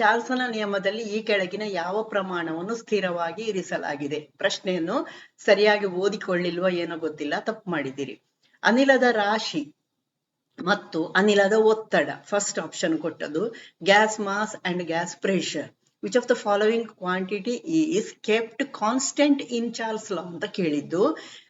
ಚಾರ್ಲ್ಸನ ನಿಯಮದಲ್ಲಿ ಈ ಕೆಳಗಿನ ಯಾವ ಪ್ರಮಾಣವನ್ನು ಸ್ಥಿರವಾಗಿ ಇರಿಸಲಾಗಿದೆ? ಪ್ರಶ್ನೆಯನ್ನು ಸರಿಯಾಗಿ ಓದಿಕೊಳ್ಳಿಲ್ವ ಏನೋ ಗೊತ್ತಿಲ್ಲ, ತಪ್ಪು ಮಾಡಿದ್ದೀರಿ. ಅನಿಲದ ರಾಶಿ ಮತ್ತು ಅನಿಲದ ಒತ್ತಡ ಫಸ್ಟ್ ಆಪ್ಷನ್ ಕೊಟ್ಟದ್ದು gas mass and gas pressure which of the following quantity is kept constant in Charles law ಅಂತ ಕೇಳಿದ್ದು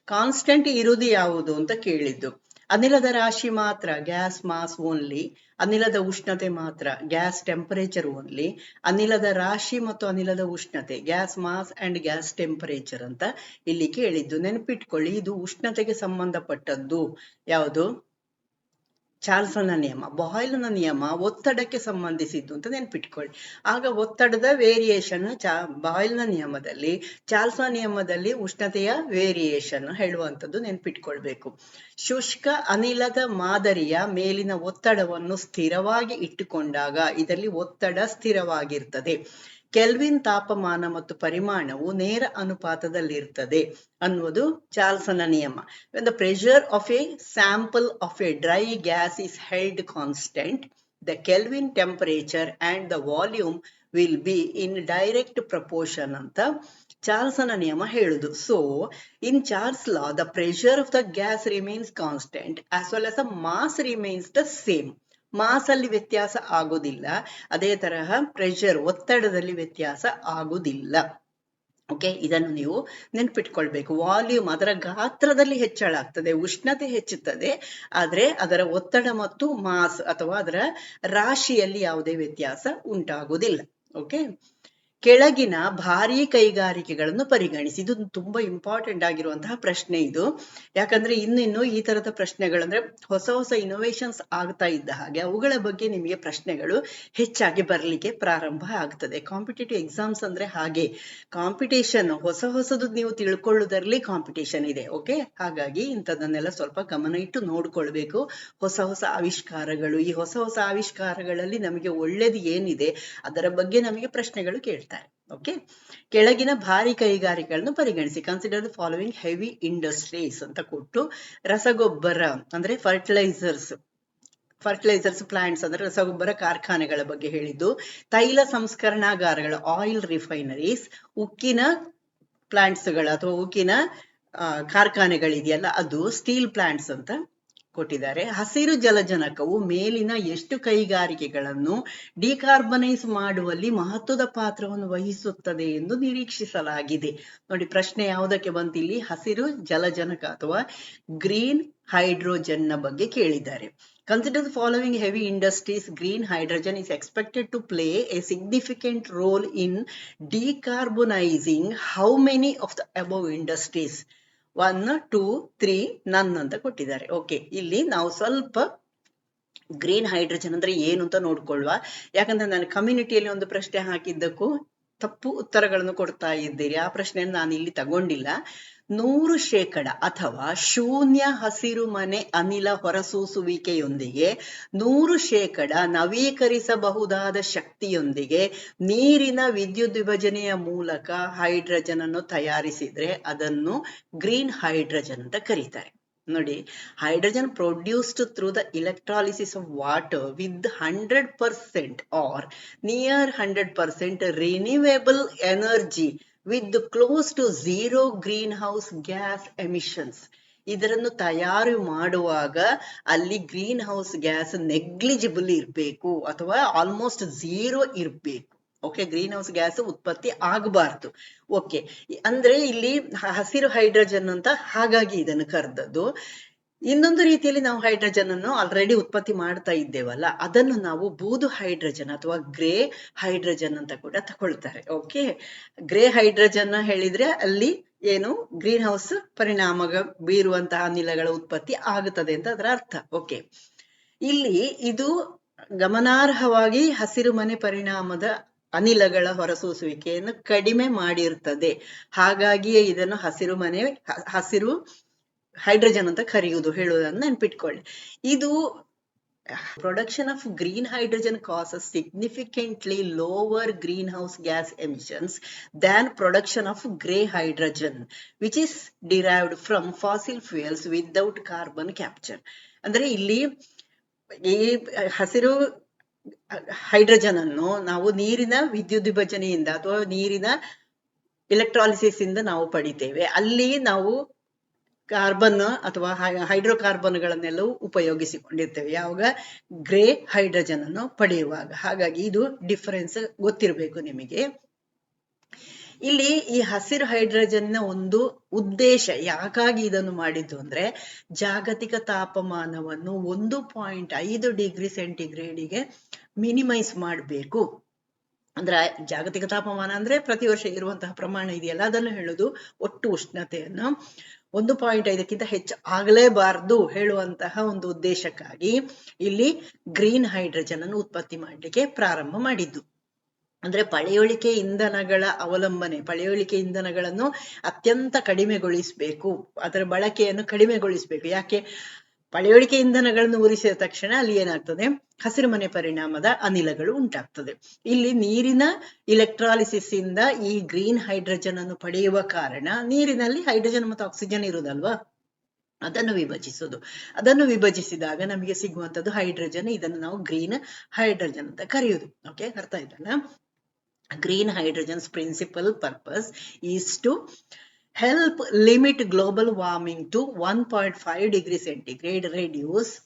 ಕಾನ್ಸ್ಟೆಂಟ್ ಇರುವುದು ಯಾವುದು ಅಂತ ಕೇಳಿದ್ದು. ಅನಿಲದ ರಾಶಿ ಮಾತ್ರ ಗ್ಯಾಸ್ ಮಾಸ್ ಓನ್ಲಿ ಅನಿಲದ ಉಷ್ಣತೆ ಮಾತ್ರ ಗ್ಯಾಸ್ ಟೆಂಪರೇಚರ್ ಓನ್ಲಿ ಅನಿಲದ ರಾಶಿ ಮತ್ತು ಅನಿಲದ ಉಷ್ಣತೆ gas mass and gas temperature ಅಂತ ಇಲ್ಲಿ ಕೇಳಿದ್ದು ನೆನಪಿಟ್ಕೊಳ್ಳಿ. ಇದು ಉಷ್ಣತೆಗೆ ಸಂಬಂಧಪಟ್ಟದ್ದು. ಯಾವುದು? ಚಾರ್ಲ್ಸನ ನಿಯಮ, ಬಾಯ್ಲ್ನ ನಿಯಮ ಒತ್ತಡಕ್ಕೆ ಸಂಬಂಧಿಸಿದ್ದು ಅಂತ ನೆನ್ಪಿಟ್ಕೊಳ್ಳಿ. ಆಗ ಒತ್ತಡದ ವೇರಿಯೇಷನ್ ಚಾ, ಬಾಯ್ಲ್ನ ನಿಯಮದಲ್ಲಿ, ಚಾರ್ಲ್ಸನ ನಿಯಮದಲ್ಲಿ ಉಷ್ಣತೆಯ ವೇರಿಯೇಷನ್ ಹೇಳುವಂಥದ್ದು ನೆನ್ಪಿಟ್ಕೊಳ್ಬೇಕು. ಶುಷ್ಕ ಅನಿಲದ ಮಾದರಿಯ ಮೇಲಿನ ಒತ್ತಡವನ್ನು ಸ್ಥಿರವಾಗಿ ಇಟ್ಟುಕೊಂಡಾಗ ಇದರಲ್ಲಿ ಒತ್ತಡ ಸ್ಥಿರವಾಗಿರ್ತದೆ. ಕೆಲ್ವಿನ್ ತಾಪಮಾನ ಮತ್ತು ಪರಿಮಾಣವು ನೇರ ಅನುಪಾತದಲ್ಲಿರ್ತದೆ ಅನ್ನುವುದು ಚಾರ್ಲ್ಸನ ನಿಯಮ. The pressure of a sample of a dry gas is held constant the Kelvin temperature and the volume will be in direct proportion ಅಂತ ಚಾರ್ಲ್ಸನ ನಿಯಮ ಹೇಳುದು. So in Charles law the pressure of the gas remains constant as well as a mass remains the same mass ಅಲ್ಲಿ ವ್ಯತ್ಯಾಸ ಆಗುದಿಲ್ಲ. ಅದೇ ತರಹ pressure ಒತ್ತಡದಲ್ಲಿ ವ್ಯತ್ಯಾಸ ಆಗುದಿಲ್ಲ. ಓಕೆ ಇದನ್ನು ನೀವು ನೆನ್ಪಿಟ್ಕೊಳ್ಬೇಕು. ವಾಲ್ಯೂಮ್ ಅದರ ಗಾತ್ರದಲ್ಲಿ ಹೆಚ್ಚಳ ಆಗ್ತದೆ, ಉಷ್ಣತೆ ಹೆಚ್ಚುತ್ತದೆ, ಆದ್ರೆ ಅದರ ಒತ್ತಡ ಮತ್ತು ಮಾಸ್ ಅಥವಾ ಅದರ ರಾಶಿಯಲ್ಲಿ ಯಾವುದೇ ವ್ಯತ್ಯಾಸ ಉಂಟಾಗುವುದಿಲ್ಲ ಓಕೆ ಕೆಳಗಿನ ಭಾರೀ ಕೈಗಾರಿಕೆಗಳನ್ನು ಪರಿಗಣಿಸಿ. ಇದು ತುಂಬಾ ಇಂಪಾರ್ಟೆಂಟ್ ಆಗಿರುವಂತಹ ಪ್ರಶ್ನೆ ಇದು. ಯಾಕಂದ್ರೆ ಇನ್ನಿನ್ನು ಈ ತರದ ಪ್ರಶ್ನೆಗಳಂದ್ರೆ ಹೊಸ ಹೊಸ ಇನೋವೇಷನ್ಸ್ ಆಗ್ತಾ ಇದ್ದ ಹಾಗೆ ಅವುಗಳ ಬಗ್ಗೆ ನಿಮಗೆ ಪ್ರಶ್ನೆಗಳು ಹೆಚ್ಚಾಗಿ ಬರ್ಲಿಕ್ಕೆ ಪ್ರಾರಂಭ ಆಗ್ತದೆ. ಕಾಂಪಿಟೇಟಿವ್ ಎಕ್ಸಾಮ್ಸ್ ಅಂದ್ರೆ ಹಾಗೆ. ಕಾಂಪಿಟೇಷನ್ ಹೊಸ ಹೊಸದು ನೀವು ತಿಳ್ಕೊಳ್ಳುವುದರಲ್ಲಿ ಕಾಂಪಿಟೇಷನ್ ಇದೆ ಓಕೆ ಹಾಗಾಗಿ ಇಂಥದನ್ನೆಲ್ಲ ಸ್ವಲ್ಪ ಗಮನ ಇಟ್ಟು ನೋಡ್ಕೊಳ್ಬೇಕು. ಹೊಸ ಹೊಸ ಆವಿಷ್ಕಾರಗಳು, ಈ ಹೊಸ ಹೊಸ ಆವಿಷ್ಕಾರಗಳಲ್ಲಿ ನಮಗೆ ಒಳ್ಳೇದು ಏನಿದೆ ಅದರ ಬಗ್ಗೆ ನಮಗೆ ಪ್ರಶ್ನೆಗಳು ಕೇಳ್ತಾರೆ. ಓಕೆ ಕೆಳಗಿನ ಭಾರಿ ಕೈಗಾರಿಕೆಗಳನ್ನು ಪರಿಗಣಿಸಿ. Consider the following heavy industries ಅಂತ ಕೊಟ್ಟು, ರಸಗೊಬ್ಬರ ಅಂದ್ರೆ ಫರ್ಟಿಲೈಸರ್ಸ್ ಫರ್ಟಿಲೈಸರ್ಸ್ ಪ್ಲಾಂಟ್ಸ್ ಅಂದ್ರೆ ರಸಗೊಬ್ಬರ ಕಾರ್ಖಾನೆಗಳ ಬಗ್ಗೆ ಹೇಳಿದ್ದು, ತೈಲ ಸಂಸ್ಕರಣಾಗಾರಗಳ ಆಯಿಲ್ ರಿಫೈನರೀಸ್ ಉಕ್ಕಿನ ಪ್ಲಾಂಟ್ಸ್ಗಳ ಅಥವಾ ಉಕ್ಕಿನ ಕಾರ್ಖಾನೆಗಳಿದೆಯಲ್ಲ, ಅದು ಸ್ಟೀಲ್ ಪ್ಲಾಂಟ್ಸ್ ಅಂತ ಕೊಟ್ಟಿದ್ದಾರೆ. ಹಸಿರು ಜಲಜನಕವು ಮೇಲಿನ ಎಷ್ಟು ಕೈಗಾರಿಕೆಗಳನ್ನು ಡಿಕಾರ್ಬನೈಸ್ ಮಾಡುವಲ್ಲಿ ಮಹತ್ವದ ಪಾತ್ರವನ್ನು ವಹಿಸುತ್ತದೆ ಎಂದು ನಿರೀಕ್ಷಿಸಲಾಗಿದೆ. ನೋಡಿ, ಪ್ರಶ್ನೆ ಯಾವುದಕ್ಕೆ ಬಂತಿಲ್ಲಿ? ಹಸಿರು ಜಲಜನಕ ಅಥವಾ ಗ್ರೀನ್ ಹೈಡ್ರೋಜನ್ನ ಬಗ್ಗೆ ಕೇಳಿದ್ದಾರೆ. Consider the following heavy industries green hydrogen is expected to play a significant role in decarbonising how many of the above industries one two three none ಅಂತ ಕೊಟ್ಟಿದ್ದಾರೆ. ಓಕೆ ಇಲ್ಲಿ ನಾವು ಸ್ವಲ್ಪ ಗ್ರೀನ್ ಹೈಡ್ರೋಜನ್ ಅಂದ್ರೆ ಏನು ಅಂತ ನೋಡ್ಕೊಳ್ವಾ. ಯಾಕಂದ್ರೆ ನಾನು ಕಮ್ಯುನಿಟಿಯಲ್ಲಿ ಒಂದು ಪ್ರಶ್ನೆ ಹಾಕಿದ್ದಕ್ಕೂ ತಪ್ಪು ಉತ್ತರಗಳನ್ನು ಕೊಡ್ತಾ ಇದ್ದೀರಿ. ಆ ಪ್ರಶ್ನೆಯನ್ನು ನಾನು ಇಲ್ಲಿ ತಗೊಂಡಿಲ್ಲ. ನೂರು ಶೇಕಡ ಅಥವಾ ಶೂನ್ಯ ಹಸಿರು ಮನೆ ಅನಿಲ ಹೊರಸೂಸುವಿಕೆಯೊಂದಿಗೆ ನೂರು ಶೇಕಡ ನವೀಕರಿಸಬಹುದಾದ ಶಕ್ತಿಯೊಂದಿಗೆ ನೀರಿನ ವಿದ್ಯುತ್ ವಿಭಜನೆಯ ಮೂಲಕ ಹೈಡ್ರೋಜನ್ ಅನ್ನು ತಯಾರಿಸಿದ್ರೆ ಅದನ್ನು ಗ್ರೀನ್ ಹೈಡ್ರೋಜನ್ ಅಂತ ಕರೀತಾರೆ. ನೋಡಿ hydrogen produced through the electrolysis of water with hundred percent or near hundred percent renewable energy with close to zero green house gas emissions ಇದರನ್ನು ತಯಾರು ಮಾಡುವಾಗ ಅಲ್ಲಿ ಗ್ರೀನ್ ಹೌಸ್ ಗ್ಯಾಸ್ ನೆಗ್ಲಿಜಿಬಲ್ ಇರಬೇಕು ಅಥವಾ ಆಲ್ಮೋಸ್ಟ್ ಝೀರೋ ಇರಬೇಕು. Okay green house gas ಉತ್ಪತ್ತಿ ಆಗಬಾರ್ದು. Okay ಅಂದ್ರೆ ಇಲ್ಲಿ ಹಸಿರು ಹೈಡ್ರೋಜನ್ ಅಂತ ಹಾಗಾಗಿ ಇದನ್ನು ಕರೆದದ್ದು. ಇನ್ನೊಂದು ರೀತಿಯಲ್ಲಿ ನಾವು ಹೈಡ್ರೋಜನ್ ಅನ್ನು ಆಲ್ರೆಡಿ ಉತ್ಪತ್ತಿ ಮಾಡ್ತಾ ಇದ್ದೇವಲ್ಲ, ಅದನ್ನು ನಾವು ಬೂದು ಹೈಡ್ರೋಜನ್ ಅಥವಾ ಗ್ರೇ ಹೈಡ್ರೋಜನ್ ಅಂತ ಕೂಡ ತಗೊಳ್ತಾರೆ. ಓಕೆ ಗ್ರೇ ಹೈಡ್ರೋಜನ್ ಹೇಳಿದ್ರೆ ಅಲ್ಲಿ ಏನು ಗ್ರೀನ್ ಹೌಸ್ ಪರಿಣಾಮ ಬೀರುವಂತಹ ಅನಿಲಗಳ ಉತ್ಪತ್ತಿ ಆಗುತ್ತದೆ ಅಂತ ಅದರ ಅರ್ಥ. ಓಕೆ ಇಲ್ಲಿ ಇದು ಗಮನಾರ್ಹವಾಗಿ ಹಸಿರು ಮನೆ ಪರಿಣಾಮದ ಅನಿಲಗಳ ಹೊರಸೂಸುವಿಕೆಯನ್ನು ಕಡಿಮೆ ಮಾಡಿರ್ತದೆ. ಹಾಗಾಗಿಯೇ ಇದನ್ನು ಹಸಿರು ಮನೆ, ಹಸಿರು ಹೈಡ್ರೋಜನ್ ಅಂತ ಕರೆಯುವುದು. ಹೇಳುವುದನ್ನು ನೆನ್ಪಿಟ್ಕೊಳ್ಳಿ. ಇದು production of green hydrogen hydrogen significantly lower greenhouse gas emissions than production of grey hydrogen which is derived from fossil fuels without carbon capture ಅಂದ್ರೆ ಇಲ್ಲಿ ಈ ಹಸಿರು ಹೈಡ್ರೋಜನ್ ಅನ್ನು ನಾವು ನೀರಿನ ವಿದ್ಯುತ್ ವಿಭಜನೆಯಿಂದ ಅಥವಾ ನೀರಿನ ಎಲೆಕ್ಟ್ರಾಲಿಸಿಸ್ ಇಂದ ನಾವು ಪಡಿತೇವೆ. ಅಲ್ಲಿ ನಾವು ಕಾರ್ಬನ್ ಅಥವಾ ಹೈಡ್ರೋಕಾರ್ಬನ್ಗಳನ್ನೆಲ್ಲವೂ ಉಪಯೋಗಿಸಿಕೊಂಡಿರ್ತೇವೆ. ಯಾವಾಗ? ಗ್ರೇ ಹೈಡ್ರೋಜನ್ ಅನ್ನು ಪಡೆಯುವಾಗ. ಹಾಗಾಗಿ ಇದು ಡಿಫರೆನ್ಸ್ ಗೊತ್ತಿರಬೇಕು ನಿಮಗೆ. ಇಲ್ಲಿ ಈ ಹಸಿರು ಹೈಡ್ರೋಜನ್ನ ಒಂದು ಉದ್ದೇಶ, ಯಾಕಾಗಿ ಇದನ್ನು ಮಾಡಿದ್ದು ಅಂದ್ರೆ ಜಾಗತಿಕ ತಾಪಮಾನವನ್ನು ಒಂದು ಪಾಯಿಂಟ್ ಐದು ಡಿಗ್ರಿ ಸೆಂಟಿಗ್ರೇಡಿಗೆ ಮಿನಿಮೈಸ್ ಮಾಡಬೇಕು. ಅಂದ್ರೆ ಜಾಗತಿಕ ತಾಪಮಾನ ಅಂದ್ರೆ ಪ್ರತಿ ವರ್ಷ ಇರುವಂತಹ ಪ್ರಮಾಣ ಇದೆಯಲ್ಲ, ಅದನ್ನು ಹೇಳುದು ಒಟ್ಟು ಉಷ್ಣತೆಯನ್ನು ಒಂದು ಪಾಯಿಂಟ್ ಐದಕ್ಕಿಂತ ಹೆಚ್ಚು ಆಗಲೇಬಾರದು ಹೇಳುವಂತಹ ಒಂದು ಉದ್ದೇಶಕ್ಕಾಗಿ ಇಲ್ಲಿ ಗ್ರೀನ್ ಹೈಡ್ರೋಜನ್ ಅನ್ನು ಉತ್ಪತ್ತಿ ಮಾಡಲಿಕ್ಕೆ ಪ್ರಾರಂಭ ಮಾಡಿದ್ದು. ಅಂದ್ರೆ ಪಳೆಯುಳಿಕೆ ಇಂಧನಗಳ ಅವಲಂಬನೆ, ಪಳೆಯುಳಿಕೆ ಇಂಧನಗಳನ್ನು ಅತ್ಯಂತ ಕಡಿಮೆಗೊಳಿಸಬೇಕು, ಅದರ ಬಳಕೆಯನ್ನು ಕಡಿಮೆಗೊಳಿಸಬೇಕು. ಯಾಕೆ? ಪಳೆಯುಳಿಕೆ ಇಂಧನಗಳನ್ನು ಉರಿಸಿದ ತಕ್ಷಣ ಅಲ್ಲಿ ಏನಾಗ್ತದೆ? ಹಸಿರುಮನೆ ಪರಿಣಾಮದ ಅನಿಲಗಳು ಉಂಟಾಗ್ತದೆ. ಇಲ್ಲಿ ನೀರಿನ ಇಲೆಕ್ಟ್ರಾಲಿಸಿಸ್ ಇಂದ ಈ ಗ್ರೀನ್ ಹೈಡ್ರೋಜನ್ ಅನ್ನು ಪಡೆಯುವ ಕಾರಣ ನೀರಿನಲ್ಲಿ ಹೈಡ್ರೋಜನ್ ಮತ್ತು ಆಕ್ಸಿಜನ್ ಇರುವುದಲ್ವಾ ಅದನ್ನು ವಿಭಜಿಸುವುದು ಅದನ್ನು ವಿಭಜಿಸಿದಾಗ ನಮಗೆ ಸಿಗುವಂತದ್ದು ಹೈಡ್ರೋಜನ್ ಇದನ್ನು ನಾವು ಗ್ರೀನ್ ಹೈಡ್ರೋಜನ್ ಅಂತ ಕರೆಯುವುದು ಓಕೆ ಅರ್ಥ ಆಯ್ತಲ್ಲ? Green hydrogen's principal purpose is to help limit global warming to 1.5 degree centigrade, reduce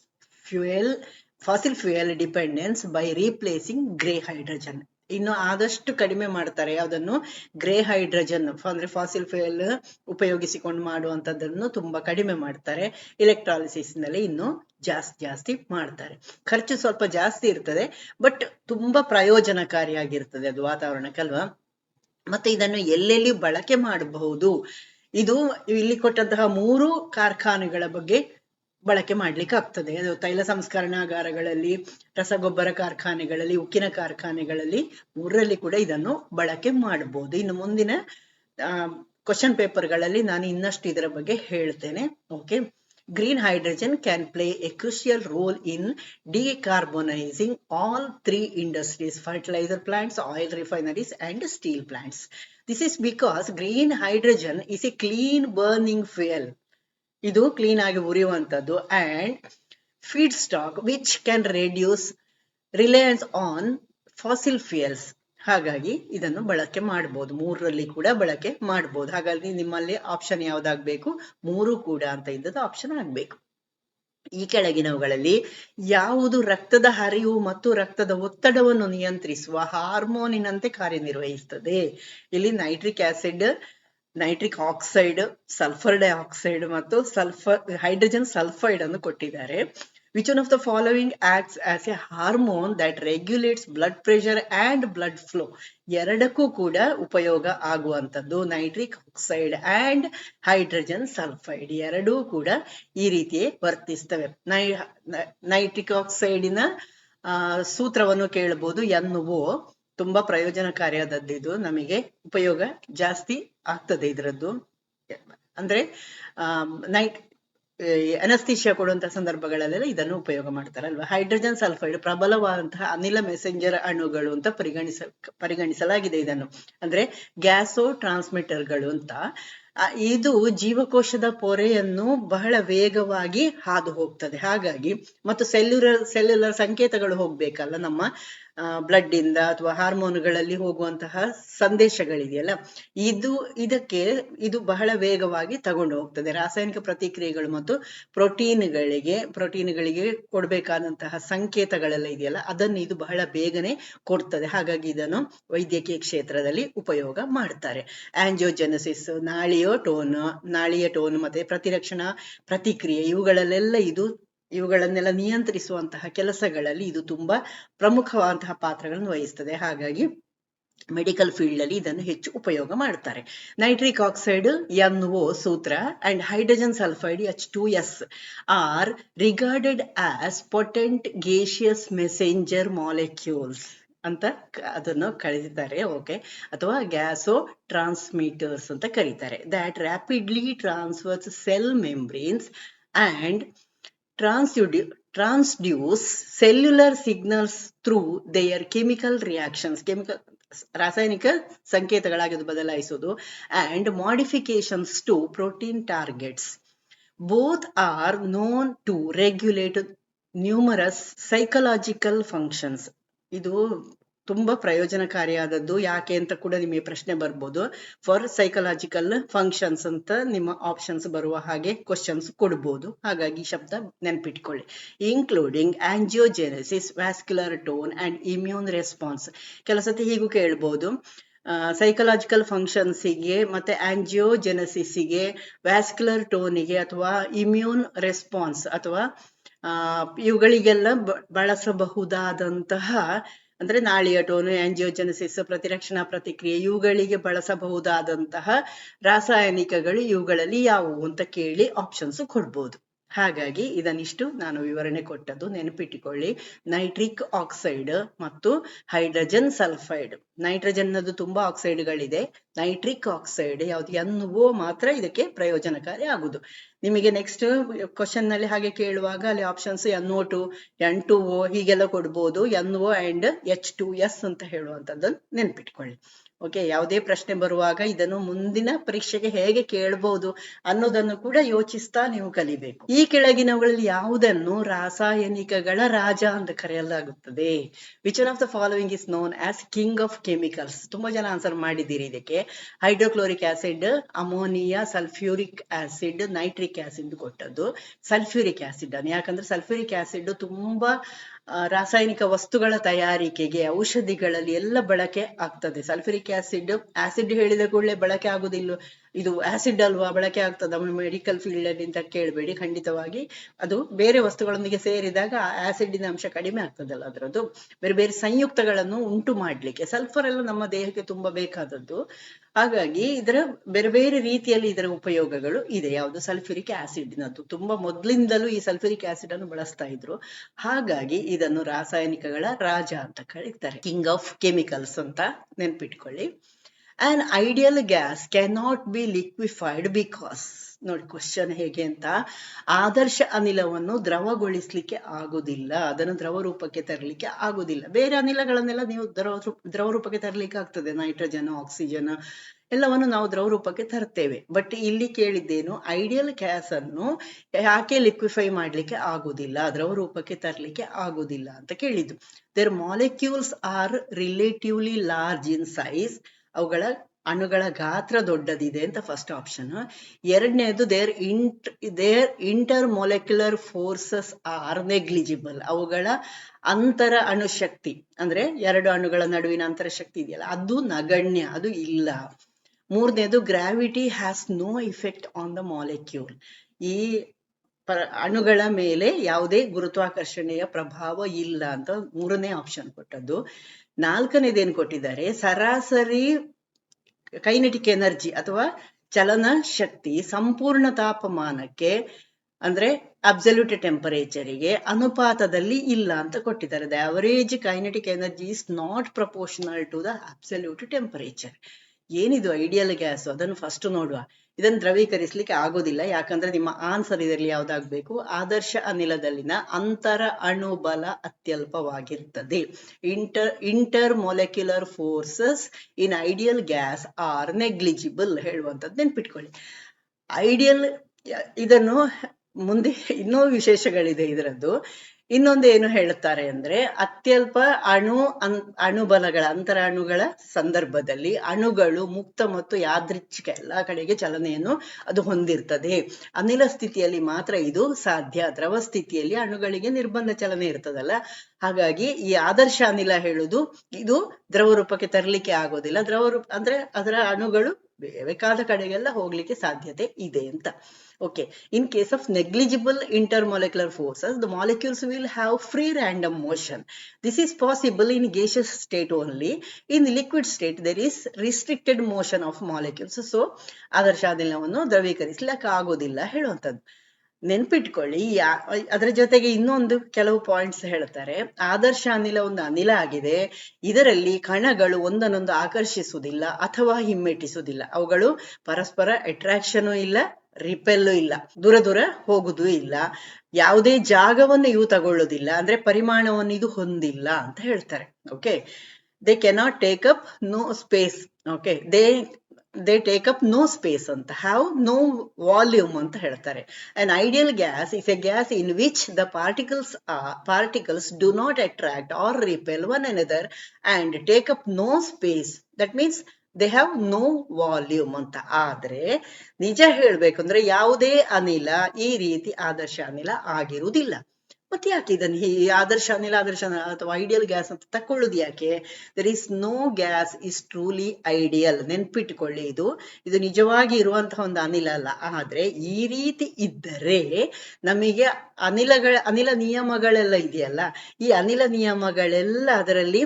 fuel, fossil fuel dependence by replacing grey hydrogen. ಇನ್ನು ಆದಷ್ಟು ಕಡಿಮೆ ಮಾಡ್ತಾರೆ. ಅದನ್ನು ಗ್ರೇ ಹೈಡ್ರೋಜನ್ ಅಂದ್ರೆ ಫಾಸಿಲ್ ಫ್ಯೂಯಲ್ ಉಪಯೋಗಿಸಿಕೊಂಡು ಮಾಡುವಂತದ್ದನ್ನು ತುಂಬಾ ಕಡಿಮೆ ಮಾಡ್ತಾರೆ. ಎಲೆಕ್ಟ್ರಾಲಿಸಿಸ್ನಲ್ಲಿ ಇನ್ನು ಜಾಸ್ತಿ ಜಾಸ್ತಿ ಮಾಡ್ತಾರೆ. ಖರ್ಚು ಸ್ವಲ್ಪ ಜಾಸ್ತಿ ಇರ್ತದೆ ಬಟ್ ತುಂಬಾ ಪ್ರಯೋಜನಕಾರಿಯಾಗಿರ್ತದೆ ಅದು ವಾತಾವರಣಕ್ಕಲ್ವಾ ಮತ್ತೆ ಇದನ್ನು ಎಲ್ಲೆಲ್ಲಿ ಬಳಕೆ ಮಾಡಬಹುದು? ಇದು ಇಲ್ಲಿ ಕೊಟ್ಟಂತಹ ಮೂರು ಕಾರ್ಖಾನೆಗಳ ಬಗ್ಗೆ ಬಳಕೆ ಮಾಡ್ಲಿಕ್ಕೆ ಆಗ್ತದೆ. ಅದು ತೈಲ ಸಂಸ್ಕರಣಾಗಾರಗಳಲ್ಲಿ, ರಸಗೊಬ್ಬರ ಕಾರ್ಖಾನೆಗಳಲ್ಲಿ, ಉಕ್ಕಿನ ಕಾರ್ಖಾನೆಗಳಲ್ಲಿ ಮೂರರಲ್ಲಿ ಕೂಡ ಇದನ್ನು ಬಳಕೆ ಮಾಡಬಹುದು. ಇನ್ನು ಮುಂದಿನ ಕ್ವಶನ್ ಪೇಪರ್ಗಳಲ್ಲಿ ನಾನು ಇನ್ನಷ್ಟು ಇದರ ಬಗ್ಗೆ ಹೇಳ್ತೇನೆ. Okay green hydrogen can play a crucial role in decarbonizing all three industries fertilizer plants oil refineries and steel plants this is because green hydrogen is a clean burning fuel ಇದು clean ಆಗಿ ಉರಿಯುವಂಥದ್ದು and feedstock which can reduce reliance on fossil fuels ಹಾಗಾಗಿ ಇದನ್ನು ಬಳಕೆ ಮಾಡಬಹುದು ಮೂರರಲ್ಲಿ ಕೂಡ ಬಳಕೆ ಮಾಡಬಹುದು ಹಾಗಾಗಿ ನಿಮ್ಮಲ್ಲಿ ಆಪ್ಷನ್ ಯಾವ್ದಾಗ್ಬೇಕು? ಮೂರು ಕೂಡ ಅಂತ ಇದ್ದದ್ದು ಆಪ್ಷನ್ ಆಗ್ಬೇಕು. ಈ ಕೆಳಗಿನವುಗಳಲ್ಲಿ ಯಾವುದು ರಕ್ತದ ಹರಿವು ಮತ್ತು ರಕ್ತದ ಒತ್ತಡವನ್ನು ನಿಯಂತ್ರಿಸುವ ಹಾರ್ಮೋನಿನಂತೆ ಕಾರ್ಯನಿರ್ವಹಿಸುತ್ತದೆ. ಇಲ್ಲಿ nitric acid, nitric oxide, sulphur dioxide ಮತ್ತು ಸಲ್ಫರ್, ಹೈಡ್ರೋಜನ್ ಸಲ್ಫೈಡ್ ಅನ್ನು ಕೊಟ್ಟಿದ್ದಾರೆ. Which one of the following acts as a hormone that regulates blood pressure and blood flow ಎರಡಕ್ಕೂ ಕೂಡ ಉಪಯೋಗ ಆಗುವಂತದ್ದು nitric oxide and hydrogen sulphide ಎರಡೂ ಕೂಡ ಈ ರೀತಿ ವರ್ತಿಸ್ತವೆ. ನೈ ನೈಟ್ರಿಕ್ ಆಕ್ಸೈಡಿನ ಸೂತ್ರವನ್ನು ಕೇಳಬಹುದು ಎನ್ನುವೋ ತುಂಬಾ ಪ್ರಯೋಜನಕಾರಿಯಾದದ್ದಿದು ನಮಗೆ ಉಪಯೋಗ ಜಾಸ್ತಿ ಆಗ್ತದೆ ಇದರದ್ದು. ಅಂದ್ರೆ ನೈಟ್ ಅನಸ್ತಿಷ್ಯ ಕೊಡುವಂತಹ ಸಂದರ್ಭಗಳಲ್ಲೆಲ್ಲ ಇದನ್ನು ಉಪಯೋಗ ಮಾಡ್ತಾರಲ್ವಾ? ಹೈಡ್ರೋಜನ್ ಸಲ್ಫೈಡ್ ಪ್ರಬಲವಾದಂತಹ ಅನಿಲ ಮೆಸೆಂಜರ್ ಅಣುಗಳು ಅಂತ ಪರಿಗಣಿಸ, ಪರಿಗಣಿಸಲಾಗಿದೆ ಇದನ್ನು. ಅಂದ್ರೆ ಗ್ಯಾಸೋ ಟ್ರಾನ್ಸ್ಮಿಟರ್ಗಳು ಅಂತ ಇದು ಜೀವಕೋಶದ ಪೊರೆಯನ್ನು ಬಹಳ ವೇಗವಾಗಿ ಹಾದು ಹೋಗ್ತದೆ. ಹಾಗಾಗಿ, ಮತ್ತು ಸೆಲ್ಯುಲರ್ ಸೆಲ್ಯುಲರ್ ಸಂಕೇತಗಳು ಹೋಗ್ಬೇಕಲ್ಲ ನಮ್ಮ ಬ್ಲಡ್ ಇಂದ ಅಥವಾ ಹಾರ್ಮೋನ್ಗಳಲ್ಲಿ ಹೋಗುವಂತಹ ಸಂದೇಶಗಳಿದೆಯಲ್ಲ, ಇದು, ಇದಕ್ಕೆ ಇದು ಬಹಳ ವೇಗವಾಗಿ ತಗೊಂಡು ಹೋಗ್ತದೆ ರಾಸಾಯನಿಕ ಪ್ರತಿಕ್ರಿಯೆಗಳು ಮತ್ತು ಪ್ರೋಟೀನ್ಗಳಿಗೆ ಪ್ರೋಟೀನ್ಗಳಿಗೆ ಕೊಡ್ಬೇಕಾದಂತಹ ಸಂಕೇತಗಳೆಲ್ಲ ಇದೆಯಲ್ಲ, ಅದನ್ನು ಇದು ಬಹಳ ಬೇಗನೆ ಕೊಡ್ತದೆ. ಹಾಗಾಗಿ ಇದನ್ನು ವೈದ್ಯಕೀಯ ಕ್ಷೇತ್ರದಲ್ಲಿ ಉಪಯೋಗ ಮಾಡ್ತಾರೆ. ಆಂಜಿಯೋಜೆನಸಿಸ್ ನಾಳಿಯೋ ಟೋನ್, ನಾಳಿಯ ಟೋನ್ ಮತ್ತೆ ಪ್ರತಿರಕ್ಷಣಾ ಪ್ರತಿಕ್ರಿಯೆ, ಇವುಗಳಲ್ಲೆಲ್ಲ ಇದು ಇವುಗಳನ್ನೆಲ್ಲ ನಿಯಂತ್ರಿಸುವಂತಹ ಕೆಲಸಗಳಲ್ಲಿ ಇದು ತುಂಬಾ ಪ್ರಮುಖವಾದಂತಹ ಪಾತ್ರಗಳನ್ನು ವಹಿಸ್ತದೆ. ಹಾಗಾಗಿ ಮೆಡಿಕಲ್ ಫೀಲ್ಡ್ ಅಲ್ಲಿ ಇದನ್ನು ಹೆಚ್ಚು ಉಪಯೋಗ ಮಾಡ್ತಾರೆ. ನೈಟ್ರಿಕ್ ಆಕ್ಸೈಡ್, ಎನ್ ಒ ಸೂತ್ರ and hydrogen sulphide, H two S are regarded as potent gaseous messenger molecules ಅಂತ ಅದನ್ನು ಕರೀತಾರೆ ಓಕೆ ಅಥವಾ ಗ್ಯಾಸೋ ಟ್ರಾನ್ಸ್ಮಿಟರ್ಸ್ ಅಂತ ಕರೀತಾರೆ. That rapidly transfers cell membranes and transduce cellular signals through their chemical reactions chemical ರಾಸಾಯನಿಕ ಸಂಕೇತಗಳಾಗಿ ಬದಲಾಯಿಸೋದು. And modifications to protein targets both are known to regulate numerous psychological functions ಇದು ತುಂಬಾ ಪ್ರಯೋಜನಕಾರಿಯಾದದ್ದು. ಯಾಕೆ ಅಂತ ಕೂಡ ನಿಮಗೆ ಪ್ರಶ್ನೆ ಬರ್ಬೋದು. ಫಾರ್ ಸೈಕಲಾಜಿಕಲ್ ಫಂಕ್ಷನ್ಸ್ ಅಂತ ನಿಮ್ಮ ಆಪ್ಷನ್ಸ್ ಬರುವ ಹಾಗೆ ಕ್ವಶನ್ಸ್ ಕೊಡ್ಬೋದು. ಹಾಗಾಗಿ ಶಬ್ದ ನೆನ್ಪಿಟ್ಕೊಳ್ಳಿ. Including angiogenesis vascular tone and immune response ಕೆಲಸತಿ ಹೀಗೂ ಕೇಳ್ಬೋದು. ಸೈಕಲಾಜಿಕಲ್ ಫಂಕ್ಷನ್ಸಿಗೆ ಮತ್ತೆ ಆಂಜಿಯೋಜೆನಸಿಸ್ಗೆ ವ್ಯಾಸ್ಕ್ಯುಲರ್ ಟೋನಿಗೆ ಅಥವಾ ಇಮ್ಯೂನ್ ರೆಸ್ಪಾನ್ಸ್ ಅಥವಾ ಇವುಗಳಿಗೆಲ್ಲ ಬಳಸಬಹುದಾದಂತಹ ಅಂದ್ರೆ ನಾಳಿಯ ಟೋನು ಆಂಜಿಯೋಜೆನಸಿಸ್ ಪ್ರತಿರಕ್ಷಣಾ ಪ್ರತಿಕ್ರಿಯೆ ಇವುಗಳಿಗೆ ಬಳಸಬಹುದಾದಂತಹ ರಾಸಾಯನಿಕಗಳು ಇವುಗಳಲ್ಲಿ ಯಾವುವು ಅಂತ ಕೇಳಿ ಆಪ್ಷನ್ಸ್ ಕೊಡ್ಬೋದು. ಹಾಗಾಗಿ ಇದನ್ನಿಷ್ಟು ನಾನು ವಿವರಣೆ ಕೊಟ್ಟದ್ದು. ನೆನಪಿಟ್ಟುಕೊಳ್ಳಿ, ನೈಟ್ರಿಕ್ ಆಕ್ಸೈಡ್ ಮತ್ತು ಹೈಡ್ರೋಜನ್ ಸಲ್ಫೈಡ್. ನೈಟ್ರೋಜನ್ ಅದು ತುಂಬಾ ಆಕ್ಸೈಡ್ಗಳಿದೆ. ನೈಟ್ರಿಕ್ ಆಕ್ಸೈಡ್ ಯಾವ್ದು ಎನ್ ಓ ಮಾತ್ರ ಇದಕ್ಕೆ ಪ್ರಯೋಜನಕಾರಿ ಆಗುದು. ನಿಮಗೆ ನೆಕ್ಸ್ಟ್ ಕ್ವಶನ್ನಲ್ಲಿ ಹಾಗೆ ಕೇಳುವಾಗ ಅಲ್ಲಿ options N O two N two O ಹೀಗೆಲ್ಲ ಕೊಡ್ಬೋದು. N O and H two S ಅಂತ ಹೇಳುವಂತದ್ದನ್ನು ನೆನ್ಪಿಟ್ಕೊಳ್ಳಿ. ಓಕೆ ಯಾವುದೇ ಪ್ರಶ್ನೆ ಬರುವಾಗ ಇದನ್ನು ಮುಂದಿನ ಪರೀಕ್ಷೆಗೆ ಹೇಗೆ ಕೇಳಬಹುದು ಅನ್ನೋದನ್ನು ಕೂಡ ಯೋಚಿಸ್ತಾ ನೀವು ಕಲಿಬೇಕು. ಈ ಕೆಳಗಿನವುಗಳಲ್ಲಿ ಯಾವುದನ್ನು ರಾಸಾಯನಿಕಗಳ ರಾಜ ಅಂತ ಕರೆಯಲಾಗುತ್ತದೆ? Which of the following is known as king of chemicals ತುಂಬಾ ಜನ ಆನ್ಸರ್ ಮಾಡಿದ್ದೀರಿ ಇದಕ್ಕೆ. Hydrochloric acid ammonia sulphuric acid nitric acid ಕೊಟ್ಟದ್ದು. ಸಲ್ಫ್ಯೂರಿಕ್ ಆಸಿಡ್ ಅನ್ನು. ಯಾಕಂದ್ರೆ ಸಲ್ಫ್ಯೂರಿಕ್ ಆಸಿಡ್ ತುಂಬಾ ರಾಸಾಯನಿಕ ವಸ್ತುಗಳ ತಯಾರಿಕೆಗೆ, ಔಷಧಿಗಳಲ್ಲಿ ಎಲ್ಲ ಬಳಕೆ ಆಗ್ತದೆ. ಸಲ್ಫ್ಯೂರಿಕ್ ಆಸಿಡ್ ಆಸಿಡ್ ಹೇಳಿದ ಕೂಡಲೇ ಬಳಕೆ ಆಗುದಿಲ್ಲ. ಇದು ಆಸಿಡ್ ಅಲ್ವಾ ಬಳಕೆ ಆಗ್ತದ ಮೆಡಿಕಲ್ ಫೀಲ್ಡ್ ಅಲ್ಲಿ ಅಂತ ಕೇಳಬೇಡಿ. ಖಂಡಿತವಾಗಿ ಅದು ಬೇರೆ ವಸ್ತುಗಳೊಂದಿಗೆ ಸೇರಿದಾಗ ಆಸಿಡಿನ ಅಂಶ ಕಡಿಮೆ ಆಗ್ತದಲ್ಲ ಅದರದ್ದು. ಬೇರೆ ಬೇರೆ ಸಂಯುಕ್ತಗಳನ್ನು ಉಂಟು ಮಾಡ್ಲಿಕ್ಕೆ. ಸಲ್ಫರ್ ಎಲ್ಲ ನಮ್ಮ ದೇಹಕ್ಕೆ ತುಂಬಾ ಬೇಕಾದದ್ದು. ಹಾಗಾಗಿ ಇದರ ಬೇರೆ ಬೇರೆ ರೀತಿಯಲ್ಲಿ ಇದರ ಉಪಯೋಗಗಳು ಇದೆ. ಯಾವುದು ಸಲ್ಫ್ಯೂರಿಕ್ ಆಸಿಡ್ನದ್ದು ತುಂಬಾ ಮೊದಲಿಂದಲೂ ಈ ಸಲ್ಫ್ಯೂರಿಕ್ ಆಸಿಡ್ ಅನ್ನು ಬಳಸ್ತಾ ಇದ್ರು. ಹಾಗಾಗಿ ಇದನ್ನು ರಾಸಾಯನಿಕಗಳ ರಾಜ ಅಂತ ಕರೀತಾರೆ. ಕಿಂಗ್ ಆಫ್ ಕೆಮಿಕಲ್ಸ್ ಅಂತ ನೆನ್ಪಿಟ್ಕೊಳ್ಳಿ. An ideal gas cannot be liquefied because ನೋಡಿ ಕ್ವಶನ್ ಹೇಗೆ ಅಂತ, ಆದರ್ಶ ಅನಿಲವನ್ನು ದ್ರವಗೊಳಿಸ್ಲಿಕ್ಕೆ ಆಗುದಿಲ್ಲ. ಅದನ್ನು ದ್ರವ ರೂಪಕ್ಕೆ ತರಲಿಕ್ಕೆ ಆಗುದಿಲ್ಲ. ಬೇರೆ ಅನಿಲಗಳನ್ನೆಲ್ಲ ನೀವು ದ್ರವ ದ್ರವ ರೂಪಕ್ಕೆ ತರಲಿಕ್ಕೆ ಆಗ್ತದೆ. ನೈಟ್ರೋಜನ್, ಆಕ್ಸಿಜನ್ ಎಲ್ಲವನ್ನು ನಾವು ದ್ರವ ರೂಪಕ್ಕೆ ತರ್ತೇವೆ. ಬಟ್ ಇಲ್ಲಿ ಕೇಳಿದ್ದೇನು ಐಡಿಯಲ್ ಗ್ಯಾಸ್ ಅನ್ನು ಯಾಕೆ ಲಿಕ್ವಿಫೈ ಮಾಡ್ಲಿಕ್ಕೆ ಆಗುದಿಲ್ಲ? ದ್ರವ ರೂಪಕ್ಕೆ ತರಲಿಕ್ಕೆ ಆಗುದಿಲ್ಲ ಅಂತ ಕೇಳಿದ್ದು. Their molecules are relatively large in size ಅವುಗಳ ಅಣುಗಳ ಗಾತ್ರ ದೊಡ್ಡದಿದೆ ಅಂತ ಫಸ್ಟ್ ಆಪ್ಷನ್ ಎರಡನೇದು their in their intermolecular forces are negligible ಅವುಗಳ ಅಂತರ ಅಣುಶಕ್ತಿ ಅಂದ್ರೆ ಎರಡು ಅಣುಗಳ ನಡುವಿನ ಅಂತರ ಶಕ್ತಿ ಇದೆಯಲ್ಲ, ಅದು ನಗಣ್ಯ, ಅದು ಇಲ್ಲ. ಮೂರನೇದು gravity has no effect on the molecule ಈ ಅಣುಗಳ ಮೇಲೆ ಯಾವುದೇ ಗುರುತ್ವಾಕರ್ಷಣೆಯ ಪ್ರಭಾವ ಇಲ್ಲ ಅಂತ ಮೂರನೇ ಆಪ್ಷನ್ ಕೊಟ್ಟದ್ದು. ನಾಲ್ಕನೇದೇನು ಕೊಟ್ಟಿದ್ದಾರೆ? ಸರಾಸರಿ ಕೈನೆಟಿಕ್ ಎನರ್ಜಿ ಅಥವಾ ಚಲನ ಶಕ್ತಿ ಸಂಪೂರ್ಣ ತಾಪಮಾನಕ್ಕೆ ಅಂದ್ರೆ ಅಬ್ಸಲ್ಯೂಟ್ ಟೆಂಪರೇಚರಿಗೆ ಅನುಪಾತದಲ್ಲಿ ಇಲ್ಲ ಅಂತ ಕೊಟ್ಟಿದ್ದಾರೆ. The average kinetic energy is not proportional to the absolute temperature ಏನಿದು ಐಡಿಯಲ್ ಗ್ಯಾಸ್ ಅದನ್ನು ಫಸ್ಟ್ ನೋಡುವ. ಇದನ್ನು ದ್ರವೀಕರಿಸಲಿಕ್ಕೆ ಆಗೋದಿಲ್ಲ. ಯಾಕಂದ್ರೆ ನಿಮ್ಮ ಆನ್ಸರ್ ಇದರಲ್ಲಿ ಯಾವ್ದಾಗ್ಬೇಕು? ಆದರ್ಶ ಅನಿಲದಲ್ಲಿನ ಅಂತರ ಅಣುಬಲ ಅತ್ಯಲ್ಪವಾಗಿರ್ತದೆ. Inter intermolecular forces in ideal gas are negligible ಹೇಳುವಂಥದ್ದು ನೆನ್ಪಿಟ್ಕೊಳ್ಳಿ. ಐಡಿಯಲ್ ಇದನ್ನು ಮುಂದೆ ಇನ್ನೂ ವಿಶೇಷಗಳಿದೆ ಇದರದ್ದು. ಇನ್ನೊಂದು ಏನು ಹೇಳುತ್ತಾರೆ ಅಂದ್ರೆ ಅತ್ಯಲ್ಪ ಅಣು ಅನ್ ಅಣುಬಲಗಳ ಅಂತರ ಅಣುಗಳ ಸಂದರ್ಭದಲ್ಲಿ ಅಣುಗಳು ಮುಕ್ತ ಮತ್ತು ಯಾದೃಚ್ಛಿಕ ಎಲ್ಲಾ ಕಡೆಗೆ ಚಲನೆಯನ್ನು ಅದು ಹೊಂದಿರ್ತದೆ. ಅನಿಲ ಸ್ಥಿತಿಯಲ್ಲಿ ಮಾತ್ರ ಇದು ಸಾಧ್ಯ. ದ್ರವ ಸ್ಥಿತಿಯಲ್ಲಿ ಅಣುಗಳಿಗೆ ನಿರ್ಬಂಧ ಚಲನೆ ಇರ್ತದಲ್ಲ. ಹಾಗಾಗಿ ಈ ಆದರ್ಶ ಅನಿಲ ಹೇಳುದು, ಇದು ದ್ರವ ರೂಪಕ್ಕೆ ತರಲಿಕ್ಕೆ ಆಗೋದಿಲ್ಲ. ದ್ರವ ರೂಪ ಅಂದ್ರೆ ಅದರ ಅಣುಗಳು ಬೇಕಾದ ಕಡೆಗೆಲ್ಲ ಹೋಗ್ಲಿಕ್ಕೆ ಸಾಧ್ಯತೆ ಇದೆ ಅಂತ. Okay in case of negligible intermolecular forces the molecules will have free random motion this is possible in gaseous state only in the liquid state there is restricted motion of molecules so ಆದರ್ಶ ಅನಿಲವನ್ನು ದ್ರವೀಕರಿಸಲಿಕ್ಕೆ ಆಗೋದಿಲ್ಲ ಹೇಳುವಂಥದ್ದು ನೆನ್ಪಿಟ್ಕೊಳ್ಳಿ ಯಾ- ಅದರ ಜೊತೆಗೆ ಇನ್ನೊಂದು ಕೆಲವು points ಹೇಳ್ತಾರೆ ಆದರ್ಶ ಅನಿಲ ಒಂದು ಅನಿಲ ಆಗಿದೆ ಇದರಲ್ಲಿ ಕಣಗಳು ಒಂದನ್ನೊಂದು ಆಕರ್ಷಿಸುವುದಿಲ್ಲ ಅಥವಾ ಹಿಮ್ಮೆಟ್ಟಿಸುವುದಿಲ್ಲ ಅವುಗಳು ಪರಸ್ಪರ ಅಟ್ರಾಕ್ಷನ್ ಇಲ್ಲ ರಿಪೆಲ್ಲು ಇಲ್ಲ. ದೂರ ದೂರ ಹೋಗುದು ಇಲ್ಲ. ಯಾವುದೇ ಜಾಗವನ್ನು ಇವು ತಗೊಳ್ಳೋದಿಲ್ಲ. ಅಂದ್ರೆ ಪರಿಮಾಣವನ್ನು ಇದು ಹೊಂದಿಲ್ಲ ಅಂತ ಹೇಳ್ತಾರೆ. Okay they cannot take up no space okay they they take up no space ಅಂತ. ಹ್ಯಾವ್ ನೋ ವಾಲ್ಯೂಮ್ ಅಂತ ಹೇಳ್ತಾರೆ. An ideal gas is a gas in which the particles particles do not attract or repel one another and take up no space that means they have no volume ಅಂತ. ಆದ್ರೆ ನಿಜ ಹೇಳ್ಬೇಕಂದ್ರೆ ಯಾವುದೇ ಅನಿಲ ಈ ರೀತಿ ಆದರ್ಶ ಅನಿಲ ಆಗಿರುವುದಿಲ್ಲ. ಮತ್ತೆ ಯಾಕೆ ಇದನ್ನ ಈ ಆದರ್ಶ ಅನಿಲ, ಆದರ್ಶ ಅಥವಾ ಐಡಿಯಲ್ ಗ್ಯಾಸ್ ಅಂತ ತಕೊಳ್ಳೋದು ಯಾಕೆ? There is no gas is truly ideal ನೆನ್ಪಿಟ್ಕೊಳ್ಳಿ ಇದು. ಇದು ನಿಜವಾಗಿ ಇರುವಂತಹ ಒಂದು ಅನಿಲ ಅಲ್ಲ. ಆದ್ರೆ ಈ ರೀತಿ ಇದ್ದರೆ ನಮಗೆ ಅನಿಲಗಳ, ಅನಿಲ ನಿಯಮಗಳೆಲ್ಲ ಇದೆಯಲ್ಲ? ಈ ಅನಿಲ ನಿಯಮಗಳೆಲ್ಲ ಅದರಲ್ಲಿ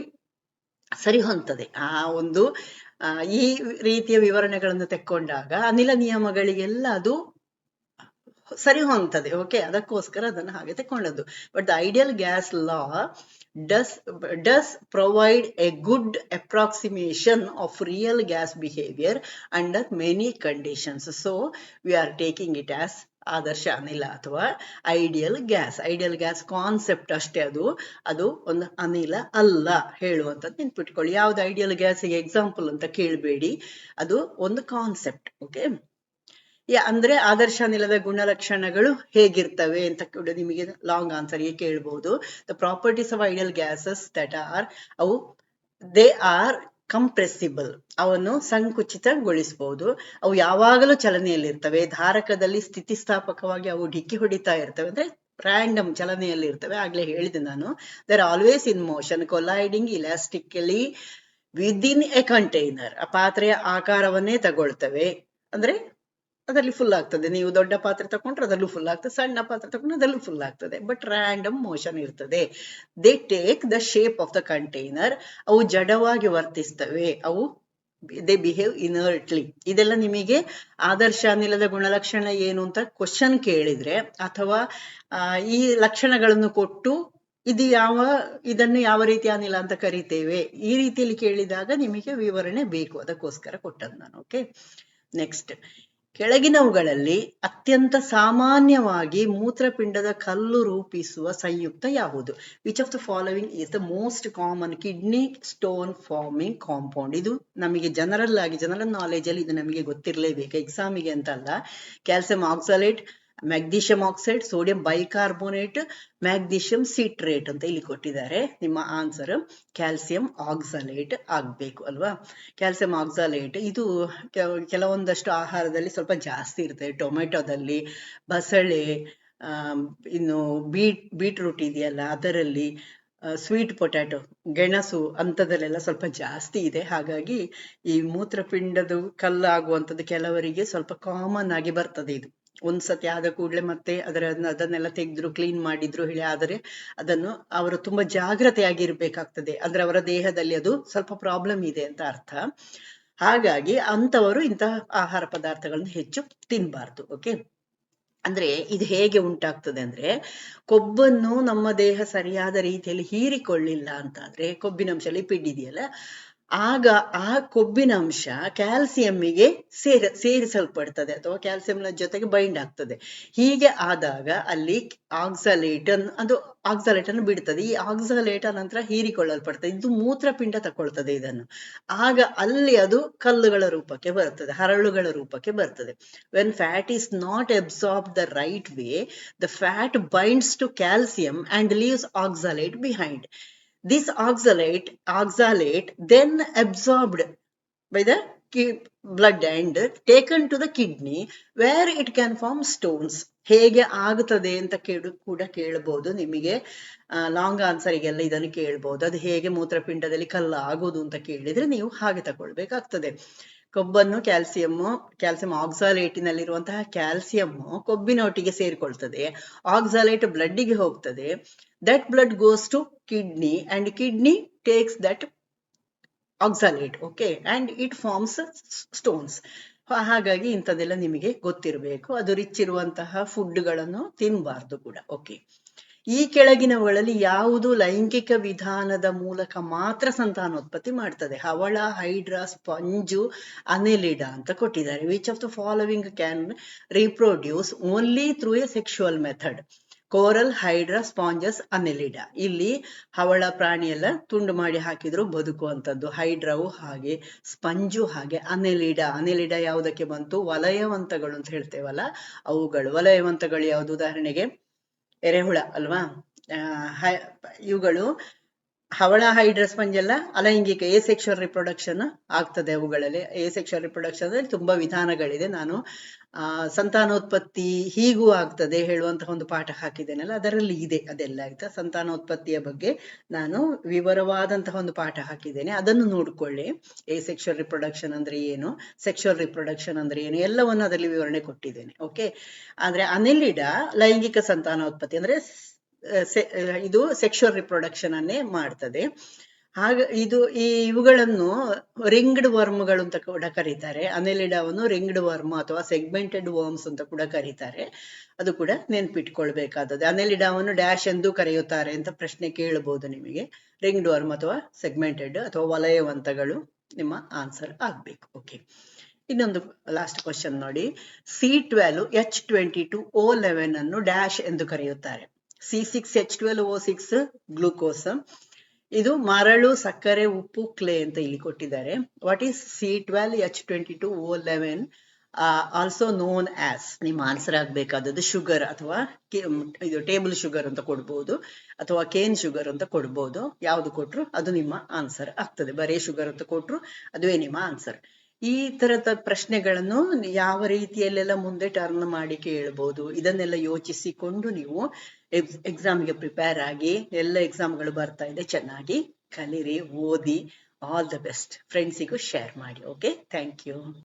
ಸರಿ ಹೊಂತದೆ ಆ ಒಂದು ಈ ರೀತಿಯ ವಿವರಣೆಗಳನ್ನು ತೆಕ್ಕೊಂಡಾಗ ಅನಿಲ ನಿಯಮಗಳಿಗೆಲ್ಲ ಅದು ಸರಿ ಹೊಂತದೆ ಓಕೆ ಅದಕ್ಕೋಸ್ಕರ ಅದನ್ನು ಹಾಗೆ ತಕೊಂಡದ್ದು but the ideal gas law does does provide a good approximation of real gas behaviour under many conditions so we are taking it as ಆದರ್ಶ ಅನಿಲ ಅಥವಾ ideal gas ideal gas concept ಅಷ್ಟೇ ಅದು. ಅದು ಒಂದು ಅನಿಲ ಅಲ್ಲ ಹೇಳುವಂಥದ್ದು ನೆನ್ಪಿಟ್ಕೊಳ್ಳಿ. ಯಾವ್ದು ಐಡಿಯಲ್ ಗ್ಯಾಸ್ ಎಕ್ಸಾಂಪಲ್ ಅಂತ ಕೇಳಬೇಡಿ. ಅದು ಒಂದು ಕಾನ್ಸೆಪ್ಟ್ ಓಕೆ ಯಾ, ಅಂದ್ರೆ ಆದರ್ಶ ಅನಿಲದ ಗುಣಲಕ್ಷಣಗಳು ಹೇಗಿರ್ತವೆ ಅಂತ ಕೂಡ ನಿಮಗೆ ಲಾಂಗ್ ಆನ್ಸರ್ಗೆ ಕೇಳ್ಬಹುದು the properties of ideal gases that are ಅವು ದೇ ಆರ್ ಕಂಪ್ರೆಸಿಬಲ್ ಅವನ್ನು ಸಂಕುಚಿತಗೊಳಿಸಬಹುದು ಅವು ಯಾವಾಗಲೂ ಚಲನೆಯಲ್ಲಿರ್ತವೆ. ಧಾರಕದಲ್ಲಿ ಸ್ಥಿತಿಸ್ಥಾಪಕವಾಗಿ ಅವು ಡಿಕ್ಕಿ ಹೊಡಿತಾ ಇರ್ತವೆ. ಅಂದ್ರೆ ರ್ಯಾಂಡಮ್ ಚಲನೆಯಲ್ಲಿ ಇರ್ತವೆ ಆಗ್ಲೇ ಹೇಳಿದೆ ನಾನು. They're always in motion colliding elastically within a container ಆ ಪಾತ್ರೆಯ ಆಕಾರವನ್ನೇ ತಗೊಳ್ತವೆ. ಅಂದ್ರೆ ಅದರಲ್ಲಿ ಫುಲ್ ಆಗ್ತದೆ. ನೀವು ದೊಡ್ಡ ಪಾತ್ರೆ ತಕೊಂಡ್ರೆ ಅದರಲ್ಲೂ ಫುಲ್ ಆಗ್ತದೆ. ಸಣ್ಣ ಪಾತ್ರೆ ತಗೊಂಡ್ರೆ ಅದರಲ್ಲೂ ಫುಲ್ ಆಗ್ತದೆ. ಬಟ್ ರ್ಯಾಂಡಮ್ ಮೋಷನ್ ಇರ್ತದೆ. They take the shape of the container ಅವು ಜಡವಾಗಿ ವರ್ತಿಸ್ತವೆ. ಅವು ದೇ ಬಿಹೇವ್ ಇನರ್ಟ್ಲಿ ಇದೆಲ್ಲ ನಿಮಗೆ ಆದರ್ಶ ಅನಿಲದ ಗುಣಲಕ್ಷಣ ಏನು ಅಂತ ಕ್ವಶನ್ ಕೇಳಿದ್ರೆ ಅಥವಾ ಈ ಲಕ್ಷಣಗಳನ್ನು ಕೊಟ್ಟು ಇದು ಯಾವ, ಇದನ್ನು ಯಾವ ರೀತಿ ಅನಿಲ ಅಂತ ಕರಿತೇವೆ ಈ ರೀತಿಯಲ್ಲಿ ಕೇಳಿದಾಗ ನಿಮಗೆ ವಿವರಣೆ ಬೇಕು. ಅದಕ್ಕೋಸ್ಕರ ಕೊಟ್ಟದ್ದು ನಾನು. ಓಕೆ ನೆಕ್ಸ್ಟ್ ಕೆಳಗಿನವುಗಳಲ್ಲಿ ಅತ್ಯಂತ ಸಾಮಾನ್ಯವಾಗಿ ಮೂತ್ರಪಿಂಡದ ಕಲ್ಲು ರೂಪಿಸುವ ಸಂಯುಕ್ತ ಯಾವುದು? Which of the following is the most common kidney stone forming compound ಇದು ನಮಗೆ ಜನರಲ್ ಆಗಿ ಜನರಲ್ ನಾಲೆಜ್ ಅಲ್ಲಿ ಇದು ನಮಗೆ ಗೊತ್ತಿರಲೇಬೇಕು. ಎಕ್ಸಾಮಿಗೆ ಅಂತ ಅಲ್ಲ calcium oxalate magnesium oxide, sodium bicarbonate magnesium citrate ಅಂತ ಇಲ್ಲಿ ಕೊಟ್ಟಿದ್ದಾರೆ. ನಿಮ್ಮ ಆನ್ಸರ್ ಕ್ಯಾಲ್ಸಿಯಂ ಆಕ್ಸಲೇಟ್ ಆಗ್ಬೇಕು ಅಲ್ವಾ? ಕ್ಯಾಲ್ಸಿಯಂ ಆಕ್ಸಲೇಟ್, ಇದು ಕೆಲವೊಂದಷ್ಟು ಆಹಾರದಲ್ಲಿ ಸ್ವಲ್ಪ ಜಾಸ್ತಿ ಇರ್ತದೆ ಟೊಮೆಟೊದಲ್ಲಿ, ಬಸಳೆ ಇನ್ನು ಬೀಟ್, ಬೀಟ್ರೂಟ್ ಇದೆಯಲ್ಲ, ಅದರಲ್ಲಿ ಸ್ವೀಟ್ ಪೊಟ್ಯಾಟೊ, ಗೆಣಸು ಅಂಥದ್ದಲ್ಲೆಲ್ಲ ಸ್ವಲ್ಪ ಜಾಸ್ತಿ ಇದೆ. ಹಾಗಾಗಿ ಈ ಮೂತ್ರಪಿಂಡದ ಕಲ್ಲಾಗುವಂಥದ್ದು ಕೆಲವರಿಗೆ ಸ್ವಲ್ಪ ಕಾಮನ್ ಆಗಿ ಬರ್ತದೆ ಇದು. ಒಂದ್ಸತಿ ಆದ ಕೂಡಲೇ ಮತ್ತೆ ಅದರ ಅದನ್ನೆಲ್ಲ ತೆಗೆದ್ರು ಕ್ಲೀನ್ ಮಾಡಿದ್ರು ಹೇಳಿ, ಆದರೆ ಅದನ್ನು ಅವರು ತುಂಬಾ ಜಾಗ್ರತೆಯಾಗಿರ್ಬೇಕಾಗ್ತದೆ. ಅಂದ್ರೆ ಅವರ ದೇಹದಲ್ಲಿ ಅದು ಸ್ವಲ್ಪ ಪ್ರಾಬ್ಲಮ್ ಇದೆ ಅಂತ ಅರ್ಥ. ಹಾಗಾಗಿ ಅಂತವರು ಇಂತಹ ಆಹಾರ ಪದಾರ್ಥಗಳನ್ನು ಹೆಚ್ಚು ತಿನ್ಬಾರ್ದು ಓಕೆ ಅಂದ್ರೆ ಇದು ಹೇಗೆ ಉಂಟಾಗ್ತದೆ ಅಂದ್ರೆ ಕೊಬ್ಬನ್ನು ನಮ್ಮ ದೇಹ ಸರಿಯಾದ ರೀತಿಯಲ್ಲಿ ಹೀರಿಕೊಳ್ಳಿಲ್ಲ ಕೊಬ್ಬಿನ ಕೊಬ್ಬಿನಂಶ ಲಿಪಿಡ್ ಇದೆಯಲ್ಲ ಆಗ ಆ ಕೊಬ್ಬಿನ ಅಂಶ ಕ್ಯಾಲ್ಸಿಯಂಗೆ ಸೇರ, ಸೇರಿಸಲ್ಪಡ್ತದೆ ಅಥವಾ ಕ್ಯಾಲ್ಸಿಯಂನ ಜೊತೆಗೆ ಬೈಂಡ್ ಆಗ್ತದೆ. ಹೀಗೆ ಆದಾಗ ಅಲ್ಲಿ ಆಕ್ಸಲೇಟನ್, ಅದು ಆಕ್ಸಲೇಟನ್ ಬಿಡ್ತದೆ. ಈ ಆಕ್ಸಲೇಟ್ ನಂತರ ಹೀರಿಕೊಳ್ಳಲ್ಪಡ್ತದೆ. ಇದು ಮೂತ್ರಪಿಂಡ ತಕೊಳ್ತದೆ ಇದನ್ನು. ಆಗ ಅಲ್ಲಿ ಅದು ಕಲ್ಲುಗಳ ರೂಪಕ್ಕೆ ಬರ್ತದೆ, ಹರಳುಗಳ ರೂಪಕ್ಕೆ ಬರ್ತದೆ. When fat is not absorb the right way the fat binds to calcium and leaves oxalate behind this oxalate oxalate then absorbed by the blood and taken to the kidney where it can form stones ಹೇಗೆ ಆಗುತ್ತದೆ ಅಂತ ಕೇಳು ಕೂಡ ಕೇಳಬಹುದು ನಿಮಗೆ long ಆನ್ಸರಿಗೆಲ್ಲ ಇದನ್ನು ಕೇಳ್ಬಹುದು ಅದು ಹೇಗೆ ಮೂತ್ರಪಿಂಡದಲ್ಲಿ ಕಲ್ಲು ಆಗೋದು ಅಂತ ಕೇಳಿದ್ರೆ ನೀವು ಹಾಗೆ ತಗೊಳ್ಬೇಕಾಗ್ತದೆ ಕೊಬ್ಬನ್ನು ಕ್ಯಾಲ್ಸಿಯಂ ಕ್ಯಾಲ್ಸಿಯಂ ಆಕ್ಸಾಲೇಟಿನಲ್ಲಿರುವಂತಹ ಕ್ಯಾಲ್ಸಿಯಂ ಕೊಬ್ಬಿನೊಟ್ಟಿಗೆ ಸೇರಿಕೊಳ್ತದೆ. ಆಕ್ಸಾಲೇಟ್ ಬ್ಲಡ್ಡಿಗೆ ಹೋಗ್ತದೆ. That blood goes to kidney and kidney takes that oxalate okay and it forms stones ಹಾಗಾಗಿ ಇಂಥದ್ದೆಲ್ಲ ನಿಮಗೆ ಗೊತ್ತಿರಬೇಕು. ಅದು ರಿಚ್ ಇರುವಂತಹ ಫುಡ್ಗಳನ್ನು ತಿನ್ನಬಾರ್ದು ಕೂಡ ಓಕೆ ಈ ಕೆಳಗಿನವುಗಳಲ್ಲಿ ಯಾವುದು ಲೈಂಗಿಕ ವಿಧಾನದ ಮೂಲಕ ಮಾತ್ರ ಸಂತಾನೋತ್ಪತ್ತಿ ಮಾಡ್ತದೆ. ಹವಳ, ಹೈಡ್ರಾ, ಸ್ಪಂಜು, ಅನೆಲಿಡ ಅಂತ ಕೊಟ್ಟಿದ್ದಾರೆ. Which of the following can reproduce only through asexual method coral hydra sponges annelida. ಇಲ್ಲಿ ಹವಳ ಪ್ರಾಣಿ ಎಲ್ಲ ತುಂಡು ಮಾಡಿ ಹಾಕಿದ್ರು ಬದುಕುವಂಥದ್ದು ಹೈಡ್ರಾವು ಹಾಗೆ, ಸ್ಪಂಜು ಹಾಗೆ, ಅನೆಲಿಡ. ಅನೆಲಿಡ ಯಾವುದಕ್ಕೆ ಬಂತು? ವಲಯವಂತಗಳು ಅಂತ ಹೇಳ್ತೇವಲ್ಲ? ಅವುಗಳು. ವಲಯವಂತಗಳು ಯಾವುದು? ಉದಾಹರಣೆಗೆ ಎರೆಹುಳ ಅಲ್ವಾ? ಇವುಗಳು ಹವಳ, ಹೈಡ್ರಸ್ ಸ್ಪಂಜ್ ಎಲ್ಲ ಅಲೈಂಗಿಕ ಎ ಸೆಕ್ಷುವಲ್ ರಿಪ್ರೊಡಕ್ಷನ್ ಆಗ್ತದೆ ಅವುಗಳಲ್ಲಿ. ಎ ಸೆಕ್ಷುವಲ್ ರಿಪ್ರೊಡಕ್ಷನ್ ಅಲ್ಲಿ ತುಂಬಾ ವಿಧಾನಗಳಿದೆ. ನಾನು, ಆ, ಸಂತಾನೋತ್ಪತ್ತಿ ಹೀಗೂ ಆಗ್ತದೆ ಹೇಳುವಂತಹ ಒಂದು ಪಾಠ ಹಾಕಿದ್ದೇನಲ್ಲ, ಅದರಲ್ಲಿ ಇದೆ ಅದೆಲ್ಲ, ಆಯ್ತಾ? ಸಂತಾನೋತ್ಪತ್ತಿಯ ಬಗ್ಗೆ ನಾನು ವಿವರವಾದಂತಹ ಒಂದು ಪಾಠ ಹಾಕಿದ್ದೇನೆ. ಅದನ್ನು ನೋಡ್ಕೊಳ್ಳಿ. ಎ ಸೆಕ್ಷುವಲ್ ರಿಪ್ರೊಡಕ್ಷನ್ ಅಂದ್ರೆ ಏನು? ಸೆಕ್ಷುವಲ್ ರಿಪ್ರೊಡಕ್ಷನ್ ಅಂದ್ರೆ ಏನು? ಎಲ್ಲವನ್ನು ಅದರಲ್ಲಿ ವಿವರಣೆ ಕೊಟ್ಟಿದ್ದೇನೆ. ಓಕೆ? ಅಂದ್ರೆ ಅನಿಲಿಡ ಲೈಂಗಿಕ ಸಂತಾನೋತ್ಪತ್ತಿ ಅಂದ್ರೆ ಇದು ಸೆಕ್ಷುವಲ್ ರಿಪ್ರೊಡಕ್ಷನ್ ಅನ್ನೇ ಮಾಡ್ತದೆ. ಹಾಗ, ಇದು ಈ ಇವುಗಳನ್ನು ರಿಂಗ್ಡ್ ವರ್ಮ್ಗಳು ಅಂತ ಕೂಡ ಕರೀತಾರೆ. ಅನೆಲಿಡಾವನ್ನು ರಿಂಗ್ಡ್ ವರ್ಮ್ ಅಥವಾ ಸೆಗ್ಮೆಂಟೆಡ್ ವರ್ಮ್ಸ್ ಅಂತ ಕೂಡ ಕರೀತಾರೆ. ಅದು ಕೂಡ ನೆನ್ಪಿಟ್ಕೊಳ್ಬೇಕಾದದ್ದು. ಅನೆಲಿಡಾವನ್ನು ಡ್ಯಾಶ್ ಎಂದು ಕರೆಯುತ್ತಾರೆ ಅಂತ ಪ್ರಶ್ನೆ ಕೇಳಬಹುದು ನಿಮಗೆ. ರಿಂಗ್ಡ್ ವರ್ಮ್ ಅಥವಾ ಸೆಗ್ಮೆಂಟೆಡ್ ಅಥವಾ ವಲಯವಂತಗಳು ನಿಮ್ಮ ಆನ್ಸರ್ ಆಗ್ಬೇಕು. ಓಕೆ. ಇನ್ನೊಂದು ಲಾಸ್ಟ್ ಕ್ವಶನ್ ನೋಡಿ. C twelve H twenty two O eleven ಅನ್ನು ಡ್ಯಾಶ್ ಎಂದು ಕರೆಯುತ್ತಾರೆ. C six H twelve O six glucose ಇದು ಮರಳು, ಸಕ್ಕರೆ, ಉಪ್ಪು ಕ್ಲೇ ಅಂತ ಇಲ್ಲಿ ಕೊಟ್ಟಿದ್ದಾರೆ. What is C twelve H twenty two O eleven also known as ನಿಮ್ಮ ಆನ್ಸರ್ ಆಗ್ಬೇಕಾದದ್ದು ಶುಗರ್ ಅಥವಾ ಇದು ಟೇಬಲ್ ಶುಗರ್ ಅಂತ ಕೊಡ್ಬೋದು, ಅಥವಾ ಕೇನ್ ಶುಗರ್ ಅಂತ ಕೊಡ್ಬೋದು. ಯಾವ್ದು ಕೊಟ್ಟರು ಅದು ನಿಮ್ಮ ಆನ್ಸರ್ ಆಗ್ತದೆ. ಬರೀ ಶುಗರ್ ಅಂತ ಕೊಟ್ಟರು ಅದುವೇ ನಿಮ್ಮ ಆನ್ಸರ್ ಈ ತರದ ಪ್ರಶ್ನೆಗಳನ್ನು ಯಾವ ರೀತಿಯಲ್ಲೆಲ್ಲ ಮುಂದೆ ಟರ್ನ್ ಮಾಡಿ ಕೇಳಬಹುದು ಇದನ್ನೆಲ್ಲ ಯೋಚಿಸಿಕೊಂಡು ನೀವು ಎಕ್ಸಾಮ್ಗೆ ಪ್ರಿಪೇರ್ ಆಗಿ ಎಲ್ಲ ಎಕ್ಸಾಮ್ಗಳು ಬರ್ತಾ ಇದೆ ಚೆನ್ನಾಗಿ. ಕಲೀರಿ, ಓದಿ ಆಲ್ ದ ಬೆಸ್ಟ್ ಫ್ರೆಂಡ್ಸಿಗೂ ಶೇರ್ ಮಾಡಿ ಓಕೆ ಥ್ಯಾಂಕ್ ಯು